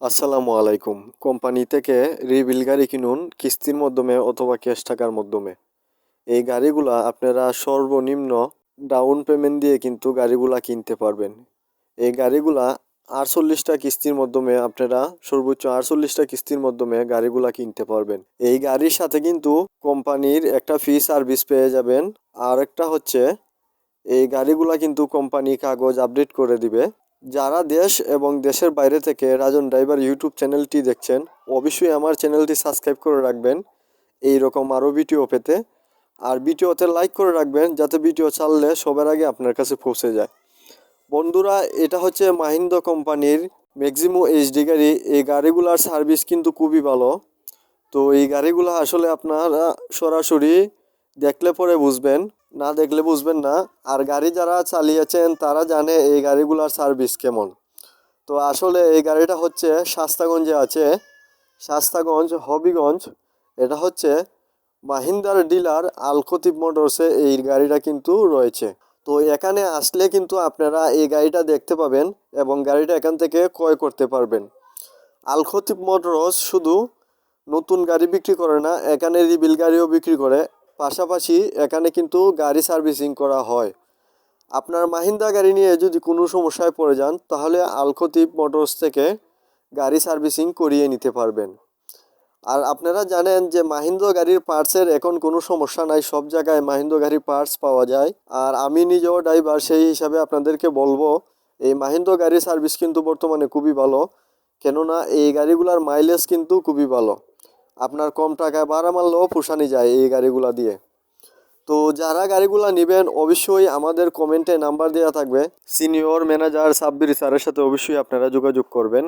আসসালামু আলাইকুম। কোম্পানি থেকে রিবিল গাড়ি কিনুন কিস্তির মাধ্যমে অথবা ক্যাশ টাকার মাধ্যমে। এই গাড়িগুলা আপনারা সর্বনিম্ন ডাউন পেমেন্ট দিয়ে কিন্তু গাড়িগুলা কিনতে পারবেন। এই গাড়িগুলা আটচল্লিশটা কিস্তির মাধ্যমে আপনারা সর্বোচ্চ আটচল্লিশটা কিস্তির মাধ্যমে গাড়িগুলা কিনতে পারবেন। এই গাড়ির সাথে কিন্তু কোম্পানির একটা ফি সার্ভিস পেয়ে যাবেন। আর একটা হচ্ছে, এই গাড়িগুলা কিন্তু কোম্পানি কাগজ আপডেট করে দিবে। যারা দেশ এবং দেশের বাইরে থেকে রাজন ড্রাইভার ইউটিউব চ্যানেলটি দেখছেন, অবশ্যই আমার চ্যানেলটি সাবস্ক্রাইব করে রাখবেন। এই রকম আরও ভিডিও পেতে আর ভিডিওতে লাইক করে রাখবেন যাতে ভিডিও ছাড়লে সবার আগে আপনার কাছে পৌঁছে যায়। বন্ধুরা, এটা হচ্ছে মাহিন্দ্র কোম্পানির ম্যাক্সিমো এইচডি গাড়ি। এই গাড়িগুলার সার্ভিস কিন্তু খুবই ভালো। তো এই গাড়িগুলো আসলে আপনারা সরাসরি দেখলে পরে বুঝবেন। না দেখলে বুঝবেন না। আর গাড়ি যারা চালিয়েছেন, তারা জানে এই গাড়িগুলোর সার্ভিস কেমন। তো আসলে এই গাড়িটা হচ্ছে শাস্তাগঞ্জে আছে। শাস্তাগঞ্জ, হবিগঞ্জ। এটা হচ্ছে মাহিন্দার ডিলার আলকতিব মোটরসে এই গাড়িটা কিন্তু রয়েছে। তো এখানে আসলে কিন্তু আপনারা এই গাড়িটা দেখতে পাবেন এবং গাড়িটা এখান থেকে ক্রয় করতে পারবেন। আলখতিব মোটরস শুধু নতুন গাড়ি বিক্রি করে না, এখানে রিবিল গাড়িও বিক্রি করে। পাশাপাশি এখানে কিন্তু গাড়ি সার্ভিসিং করা হয়। আপনার মাহিন্দা গাড়ি নিয়ে যদি কোনো সমস্যায় পড়ে যান, তাহলে আলখতিব মোটরস থেকে গাড়ি সার্ভিসিং করিয়ে নিতে পারবেন। আর আপনারা জানেন যে মাহিন্দ্র গাড়ির পার্টসের এখন কোনো সমস্যা নাই, সব জায়গায় মাহিন্দ্র গাড়ির পার্টস পাওয়া যায়। আর আমি নিজেও ড্রাইভার, সেই হিসাবে আপনাদেরকে বলব, এই মাহিন্দ্র গাড়ির সার্ভিস কিন্তু বর্তমানে খুবই ভালো। কেননা এই গাড়িগুলার মাইলেজ কিন্তু খুবই ভালো। আপনার কম টাকায় ভাড়া মারলেও পোষানি যায় এই গাড়িগুলো দিয়ে। তো যারা গাড়িগুলো নেবেন, অবশ্যই আমাদের কমেন্টে নাম্বার দেওয়া থাকবে। সিনিয়র ম্যানেজার সাব্বির স্যারের সাথে অবশ্যই আপনারা যোগাযোগ করবেন।